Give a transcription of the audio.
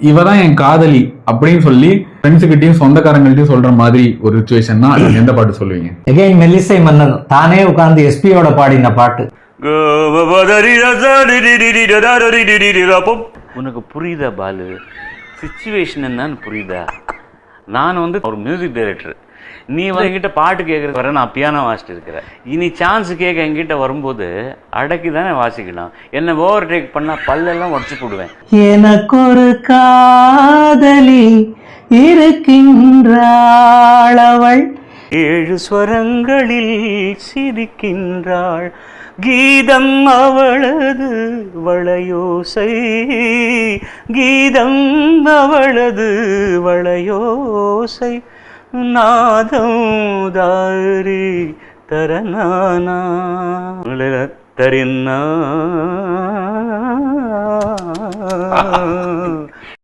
இவ தான் என் காதலி அப்படின்னு சொல்லி ஃப்ரெண்ட்ஸுக்கிட்டையும் சொந்தக்காரங்கள்ட்டையும் சொல்ற மாதிரி ஒரு சுச்சுவேஷன்னா எந்த பாட்டு சொல்லுவீங்க? எகைன் மெல்லிசை மன்னன் தானே உட்கார்ந்து எஸ்பியோட பாடின பாட்டு. உனக்கு புரியுதா பாலு சுச்சுவேஷன் என்னன்னு புரியுதா நான் வந்து ஒரு மியூசிக் டைரக்டர் நீ வந்து என்கிட்ட பாட்டு கேட்கறது வர நான் பியானோ வாசிட்டு இருக்கிறேன். இனி சான்ஸ் கேட்க என்கிட்ட வரும்போது அடக்கி தானே வாசிக்கலாம். என்ன ஓவர் டேக் பண்ணா பல்லெல்லாம் உடச்சு போடுவேன். எனக்கொரு காதலி இருக்கின்றாள்? ஏழு ஸ்வரங்களில் சிரிக்கின்றாள் கீதம் அவளது வளையோசை கீதம் அவளது வளையோசை நாதம் தாரி தரநானா தரின்னா